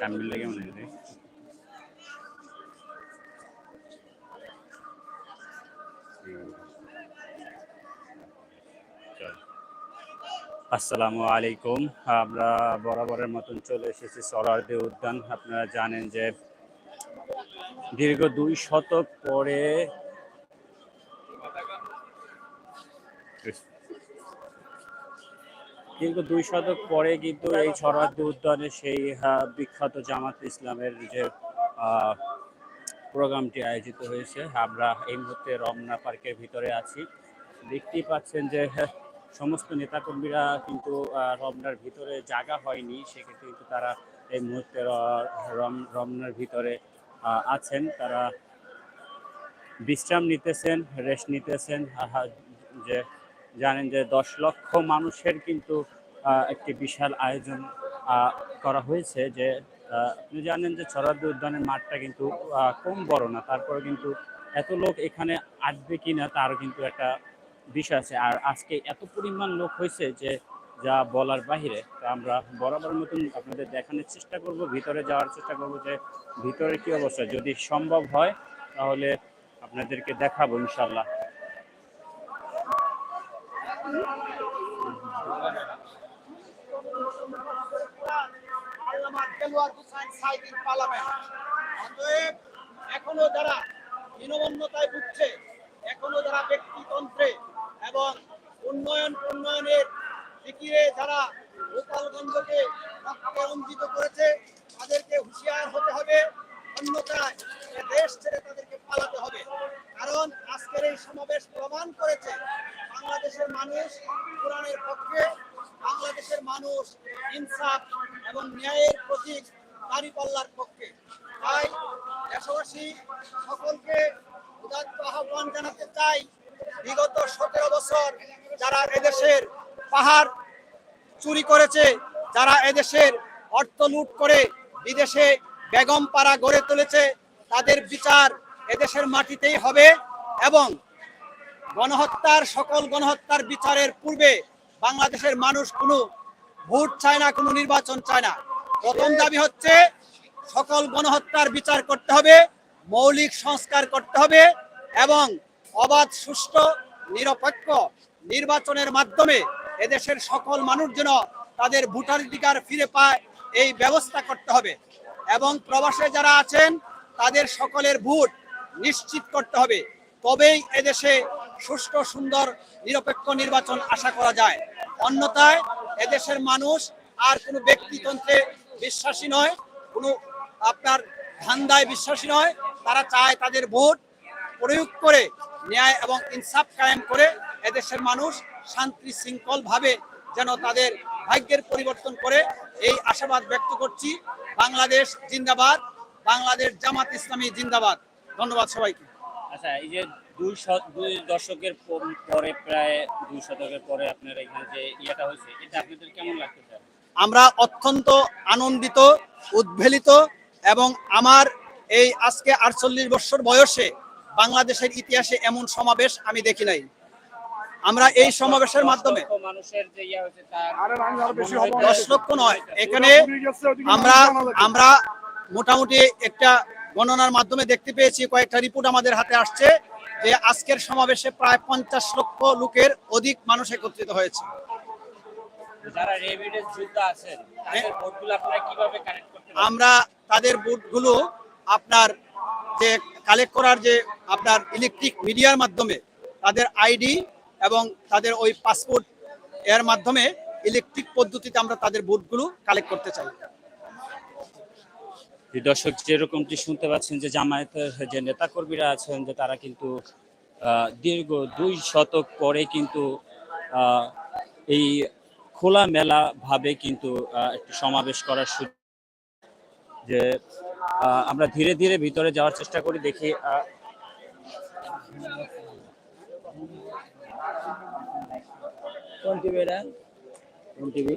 মনে আসসালামু আলাইকুম। আমরা বরাবরের মতন চলে এসেছি সরারদি উদ্যান। আপনারা জানেন যে দীর্ঘ দুই শতক পরে দীর্ঘ দুই শতক পরে কিন্তু এই সরারদি উদ্যানে সেই বিখ্যাত জামাত ইসলামের যে প্রোগ্রামটি আয়োজিত হয়েছে আমরা এই মুহূর্তে রমনা পার্কের ভিতরে আছি। দেখতেই পাচ্ছেন যে হ্যাঁ, সমস্ত নেতাকর্মীরা কিন্তু রমনার ভিতরে জায়গা হয়নি সেক্ষেত্রে কিন্তু তারা এই মুহূর্তে রম- রমনার ভিতরে আছেন। তারা বিশ্রাম নিতেছেন রেস্ট নিতেছেন যে জানেন যে দশ লক্ষ মানুষের কিন্তু একটি বিশাল আয়োজন করা হয়েছে যে আপনি জানেন যে ছড়াদ্দি উদ্যানের মাঠটা কিন্তু কম বড় না, তারপরে কিন্তু এত লোক এখানে আসবে কিনা তারও কিন্তু একটা বিষয় আছে। আর আজকে এত পরিমাণ লোক হয়েছে যে, যা বলার বাহিরে, তো আমরা বরাবর মতন আপনাদের দেখানোর চেষ্টা করব, ভিতরে যাওয়ার চেষ্টা করব যে, ভিতরে কি অবস্থা। যদি সম্ভব হয়, তাহলে আপনাদেরকে দেখাবো ইনশাল্লাহ এখনও যারা হীনমন্যতায় ভুগছে এখনও যারা ব্যক্তিতন্ত্রে এবং উন্নয়ন উন্নয়নের দিকে যারা গোপালগঞ্জকে রঞ্জিত করেছে তাদেরকে হুঁশিয়ার হতে হবে অন্যথায় দেশ ছেড়ে তাদেরকে পালাতে হবে। কারণ আজকের এই সমাবেশ প্রমাণ করেছে বাংলাদেশের মানুষ, কোরআনের পক্ষে বাংলাদেশের মানুষ ইনসাফ এবং ন্যায়ের প্রতীক দাঁড়িপাল্লার পক্ষে। তাই দেশবাসী সকলকে উদাত্ত আহ্বান জানাতে চাই, বিগত সতেরো বছর যারা এদেশের পাহাড় চুরি করেছে, যারা এদেশের অর্থ লুট করে বিদেশে বেগম পাড়া গড়ে তুলেছে, তাদের বিচার এদেশের মাটিতেই হবে এবং গণহত্যার সকল গণহত্যার বিচারের পূর্বে বাংলাদেশের মানুষ কোনো ভোট চায় না, কোনো নির্বাচন চায় না। প্রথম দাবি হচ্ছে সকল গণহত্যার বিচার করতে হবে, মৌলিক সংস্কার করতে হবে এবং অবাধ, সুষ্ঠু, নিরপেক্ষ নির্বাচনের মাধ্যমে এদেশের সকল মানুষ যেন তাদের ভোটাধিকার ফিরে পায়, এই ব্যবস্থা করতে হবে। এবং প্রবাসে যারা আছেন, তাদের সকলের ভোট নিশ্চিত করতে হবে। তবেই এদেশে সুষ্ঠু, সুন্দর, নিরপেক্ষ নির্বাচন আশা করা যায়। অন্যথায় এদেশের মানুষ আর কোনো ব্যক্তিতন্ত্রে বিশ্বাসী নয়, কোনো আপনার ধান্দায় বিশ্বাসী নয়। তারা চায় তাদের ভোট প্রয়োগ করে, ন্যায় এবং ইনসাফ কায়েম করে এদেশের মানুষ শান্তি শৃঙ্খল ভাবে যেন তাদের ভাগ্যের পরিবর্তন করে। এই আশাবাদ ব্যক্ত করছি বাংলাদেশ জিন্দাবাদ, বাংলাদেশ জামাত ইসলামী জিন্দাবাদ। ধন্যবাদ সবাইকে। আচ্ছা এই যে দুই দুই দশকের পরে প্রায় দুই শতকের পরে আপনার এখানে যে ইয়েটা হয়েছে এটা আপনাদের কেমন লাগতেছে আমরা অত্যন্ত আনন্দিত উদ্বেলিত এবং আমার এই আজকে আটচল্লিশ বছর বয়সে বাংলাদেশের ইতিহাসে এমন সমাবেশ আমি দেখি নাই। আমরা এই সমাবেশের মাধ্যমে ইয়ে দশ লক্ষ নয় এখানে আমরা আমরা মোটামুটি একটা গণনার মাধ্যমে দেখতে পেয়েছি কয়েকটা রিপোর্ট আমাদের হাতে আসছে। যে আজকের সমাবেশে প্রায় পঞ্চাশ লক্ষ লোকের অধিক মানুষ একত্রিত হয়েছে। যারা রেভিডেন্স যোদ্ধা আছেন তাদের ভোটগুলো আপনারা কীভাবে কানেক্ট করতে আমরা তাদের বুথগুলো আপনার যে কালেক্ট করার যে আপনার ইলেকট্রিক মিডিয়ার মাধ্যমে তাদের আইডি এবং তাদের ওই পাসপোর্ট এর মাধ্যমে ইলেকট্রিক পদ্ধতিতে আমরা তাদের বুথগুলো কালেক্ট করতে চাই। দর্শক যেরকমটি শুনতে পাচ্ছেন যে জামায়াতের যে নেতাকর্মীরা আছেন, যে তারা কিন্তু দীর্ঘ দুই শতক পরে কিন্তু এই খোলা মেলা ভাবে কিন্তু একটি সমাবেশ করার সুযোগ যে আমরা ধীরে ধীরে ভিতরে যাওয়ার চেষ্টা করি, দেখি কোন টিভি এটা? কোন টিভি?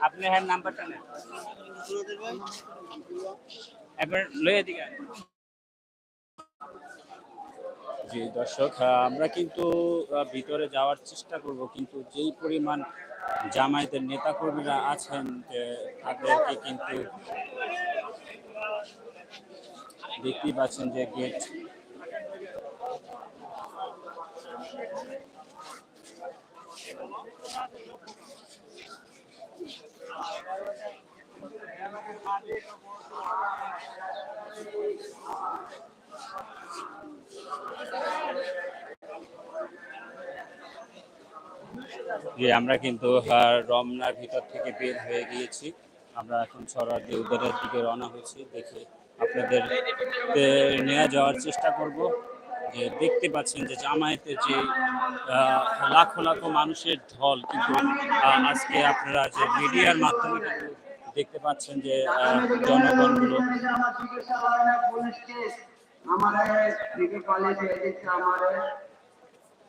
আপনি হ্যাঁ নাম্বারটা নেন। দিকে জি, দর্শক আমরা কিন্তু ভিতরে যাওয়ার চেষ্টা করব, কিন্তু যেই পরিমাণ জামায়াতের নেতাকর্মীরা আছেন তাদেরকে কিন্তু দেখতেই পাচ্ছেন যে গেট যে আমরা কিন্তু আহ, রমনার ভিতর থেকে বের হয়ে গিয়েছি আমরা এখন সরাদি উদ্যানের দিকে রওনা হয়েছি দেখে আপনাদের নিয়ে যাওয়ার চেষ্টা করব যে দেখতে পাচ্ছেন যে জামায়াতের যে আহ, লাখো লাখো মানুষের ঢল কিন্তু আহ, আজকে আপনারা যে মিডিয়ার মাধ্যমে কিন্তু দেখতে পাচ্ছেন যে আহ, জনগণগুলো हमारे क्रिकेट कॉलेज है हमारे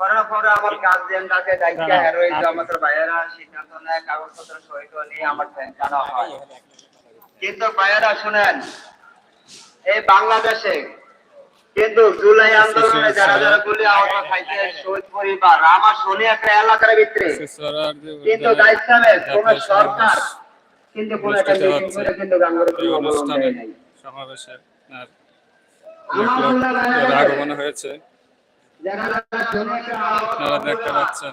করার পরে আমার গার্জিয়ানটাকে দায়িত্ব হেরোইন আমাদের ভাইয়েরা সিদ্ধান্ত নেয় কাগজপত্র সহিত নিয়ে আমার জানা হয়। কিন্তু ভাইয়েরা শুনেন এই বাংলাদেশে কিন্তু জুলাই আন্দোলনে যারা যারা গুলি আহত খাইছে শহীদ পরিবার আমার শুনি একটা এলাকার ভিতরে কিন্তু দায়িত্ব কোন সরকার কিন্তু কোন একটা মিটিং করে কিন্তু অবলম্বন নেই। সমাবেশে আগমন হয়েছে। আপনারা দেখতে পাচ্ছেন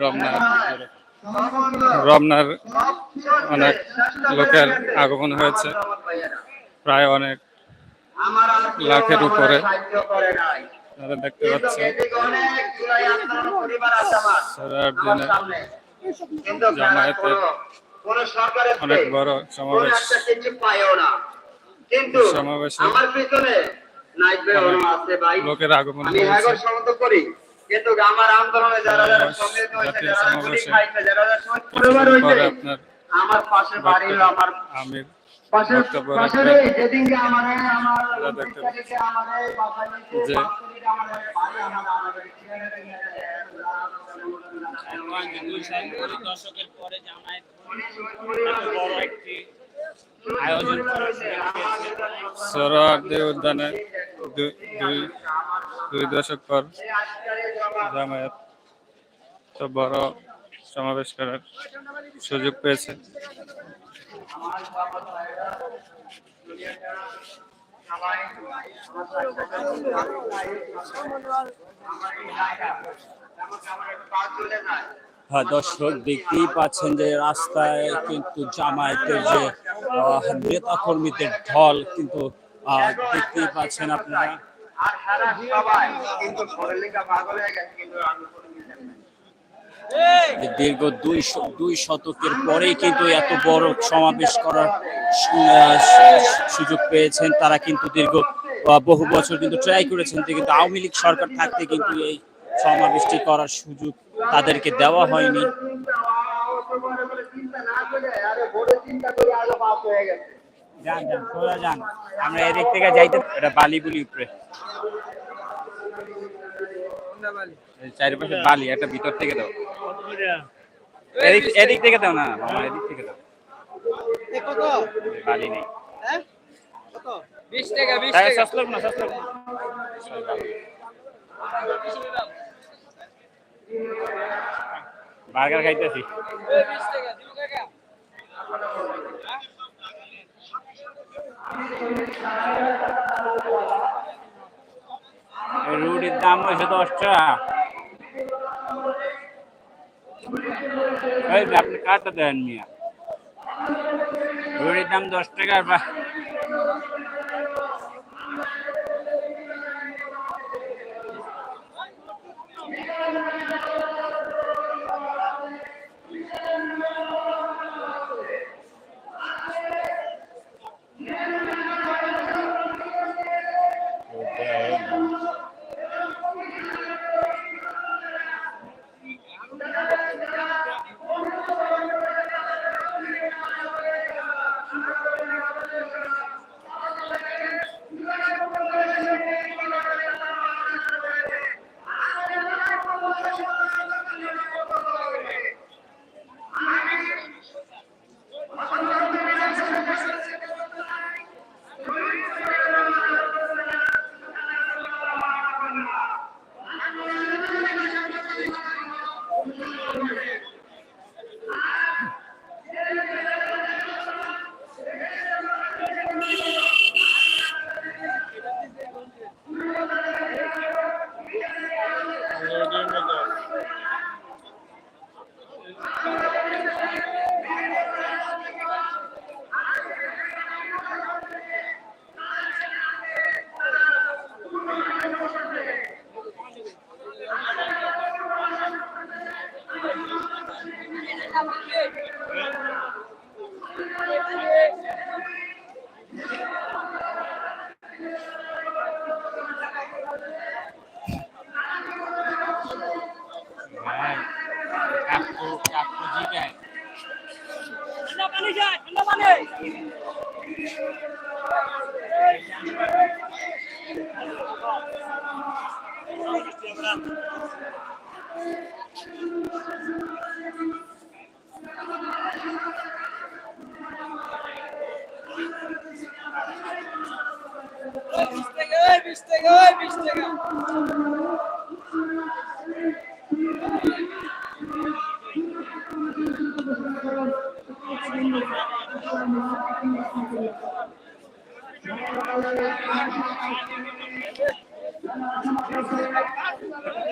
রমনা রমনার অনেক লোকের আগমন হয়েছে। প্রায় অনেক লাখের উপরে। আপনারা দেখতে কিন্তু জামায়াতের অনেক বড় সমাবেশ। সমাবেশে। ভাই। লোকের আগমন করি কিন্তু আমার আন্দোলনে যারা যারা সম্মিলিত হয়েছে যারা যারা গুলি খাইছে যারা যারা শহীদ পরিবার হয়েছে। আমার পাশে বাড়ি আমার আমির পাশে পাশে যেদিনকে আমারে আমার দেখতে আমারে বাসায় নিতে আমারে বাড়ি আমার ছেলেকে দশকের পরে জামায়াত বড় একটি আয়োজন সোহরাওয়ার্দী উদ্যানে দুই দুই- দশক পর জামায়াত বড় সমাবেশ করার সুযোগ পেয়েছে। হ্যাঁ দর্শক দেখতেই পাচ্ছেন যে রাস্তায় কিন্তু জামায়াতের যে নেতা কর্মীদের ঢল কিন্তু দেখতেই পাচ্ছেন আপনারা। দীর্ঘ দুই দুই শতকের পরেই কিন্তু এত বড় সমাবেশ করার সুযোগ পেয়েছেন। তারা কিন্তু দীর্ঘ বহু বছর কিন্তু ট্রাই করেছেন কিন্তু আওয়ামী লীগ সরকার থাকতে কিন্তু এই সমাবেশটি করার সুযোগ তাদেরকে দেওয়া হয়নি। চিন্তা অত বড় করে চিন্তা না করে আরে বড় চিন্তা করে আলো পাস হয়ে গেছে যান যান সোজা যান। আমরা এদিক থেকে যাইতে এটা বালিগুলি উপরে। চারিপাশে বালি একটা ভিতর থেকে দাও। এদিক এদিক থেকে দাও না মামা এদিক থেকে দাও। বালি নেই। টাকা সস্তা না সস্তা বার্গার খাইতেছি। রুটির দাম হয়েছে দশ টাকা। আপনি কাটটা দেন মিয়া। রুটির দাম দশ টাকা পানি দাও একটা পানি দাও একটা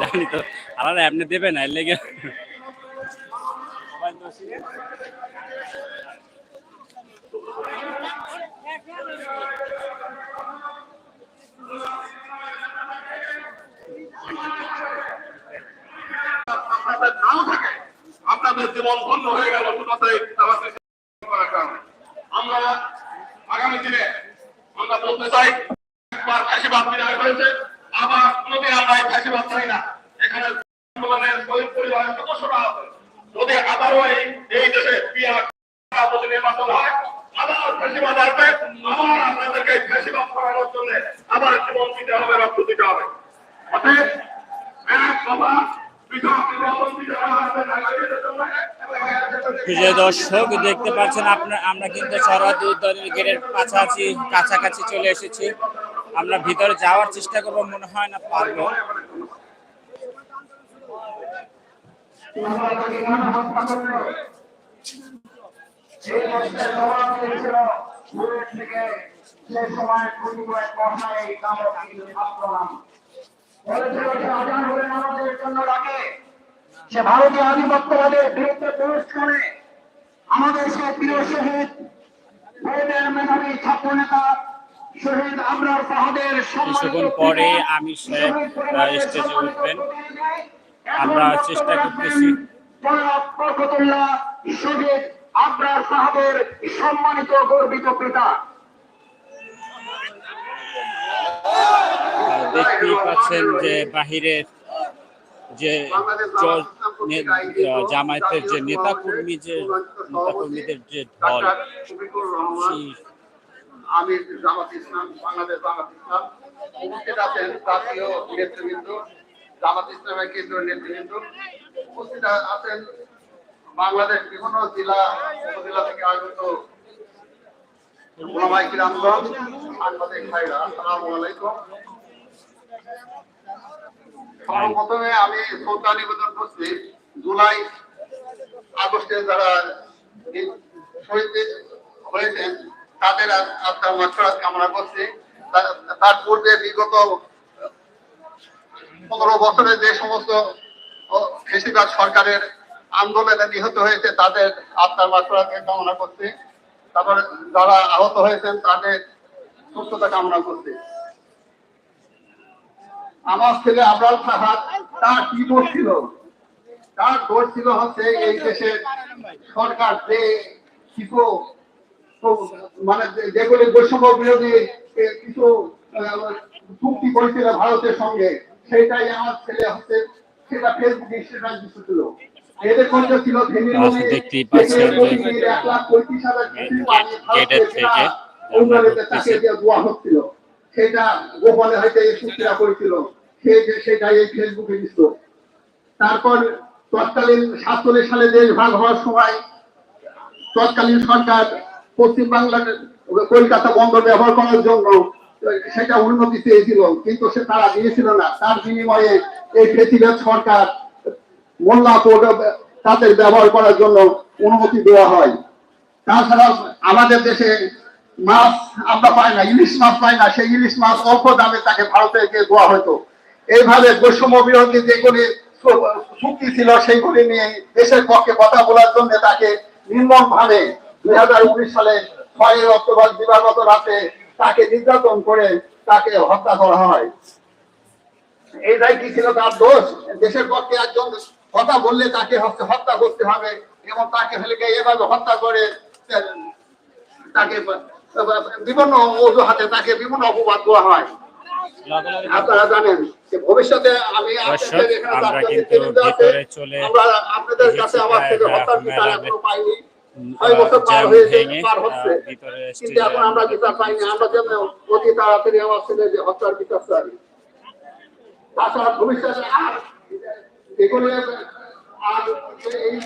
জানি তো, আলাদা এমনি দেবে না লেগে আপনাদের জীবন ধন্য হয়ে গেল। আমরা আগামী দিনে আমরা বলতে চাই ফাঁসিবাদ বিদায় হয়েছে আবার কোনোদিন আমরা এই না। এখানে আন্দোলনের পরিবারের সদস্যরা আছে যদি আবারও এই এই নির্বাচন হয়। জন্য আবার দিতে হবে দর্শক, দেখতে পাচ্ছেন আপনার আমরা কিন্তু উদ্যানের গেটের কাছাকাছি কাছাকাছি চলে এসেছি। আমরা ভিতরে যাওয়ার চেষ্টা করব, মনে হয় না পারব। সে ভারতীয় আধিপত্যবাদের বিরুদ্ধে প্রবেশ করে আমাদের সে প্রিয় শহীদ ছাত্র নেতা কিছুক্ষণ পরে আহ, স্টেজে উঠবেন। আমরা চেষ্টা করতেছি। সাহাবের সম্মানিত গর্বিত পিতা। দেখতেই পাচ্ছেন যে বাহিরের যে জামায়াতের যে নেতাকর্মী যে নেতাকর্মীদের যে দল সেই আমির জামাত ইসলাম, বাংলাদেশ জামাত ইসলাম উপস্থিত আছেন জাতীয় নেতৃবৃন্দ, জামাত ইসলামের নেতৃবৃন্দ। উপস্থিত আছেন বাংলাদেশ বিভিন্ন জেলা, উপজেলা থেকে আগত ওলামাই আসসালামু আলাইকুম। সর্বপ্রথমে আমি শ্রদ্ধা নিবেদন করছি, জুলাই আগস্টে যারা শহীদ হয়েছেন তাদের আত্মার মাত্রাত কামনা করছি। তার পূর্বে বিগত পনেরো বছরে যে সমস্ত বেশিরভাগ সরকারের আন্দোলনে নিহত হয়েছে, তাদের আত্মার মাত্রাকে কামনা করছি। তারপরে যারা আহত হয়েছেন, তাদের সুস্থতা কামনা করছি। আমার ছেলে আবরাল সাহাদ তার কি দোষ ছিল? তার দোষ ছিল হচ্ছে এই দেশের সরকার যে কিছু মানে যেগুলি বৈষম্য বিরোধী কিছু চুক্তি করেছিল ভারতের সঙ্গে সেটাই আমার ছেলে হচ্ছে সেটা ফেসবুকে স্ট্যাটাস দিচ্ছিল এদের মধ্যে ছিল ফেনীর আহ, নদী, দেখতেই পাচ্ছেন যে এক লাখ পঁয়ত্রিশ হাজার গেটের থেকে সেটা আমরা উন্নয়নে তাকে দিয়ে দেওয়া হচ্ছিল। সেটা গোপনে হয়তো এই চুক্তিটা করেছিল। সেই যে সেটাই এই ফেসবুকে দিত। তারপর তৎকালীন সাতচল্লিশ সালে দেশ ভাগ হওয়ার সময় তৎকালীন সরকার পশ্চিম বাংলার কলকাতা বন্দর ব্যবহার করার জন্য, সেটা উন্নতি চেয়েছিল, কিন্তু সে তারা দিয়েছিল না। তার বিনিময়ে এই প্রেসিডেন্ট সরকার মোল্লা তাদের ব্যবহার করার জন্য অনুমতি দেওয়া হয়। তাছাড়া আমাদের দেশে মাছ আমরা পাই না, ইলিশ মাছ পাই না, সেই ইলিশ মাছ অল্প দামে তাকে ভারতে দেওয়া হতো। এইভাবে বৈষম্য বিরোধী যেগুলি চুক্তি ছিল, সেইগুলি নিয়ে দেশের পক্ষে কথা বলার জন্য তাকে নির্মম ভাবে দুই হাজার উনিশ সালে ছয় অক্টোবর দিবাগত রাতে তাকে নির্যাতন করে তাকে হত্যা করা হয়। এইটাই কি ছিল তার দোষ? দেশের পক্ষে একজন কথা বললে তাকে হত্যা করতে হবে এবং তাকে ফেলে এভাবে হত্যা করে তাকে বিভিন্ন অজুহাতে তাকে বিভিন্ন অপবাদ দেওয়া হয়। আপনারা জানেন যে ভবিষ্যতে আমি আপনাদের এখানে আমরা আপনাদের কাছে আমার থেকে হত্যার বিচার। এখনও পাইনি। ছয় বছর পার হয়েছে পার হচ্ছে। কিন্তু এখন আমরা বিচার পাইনি আমরা যেন অতি তাড়াতাড়ি আমার ছেলে যে হত্যার বিচার চাই। তাছাড়া ভবিষ্যতে আর এগুলো আর এই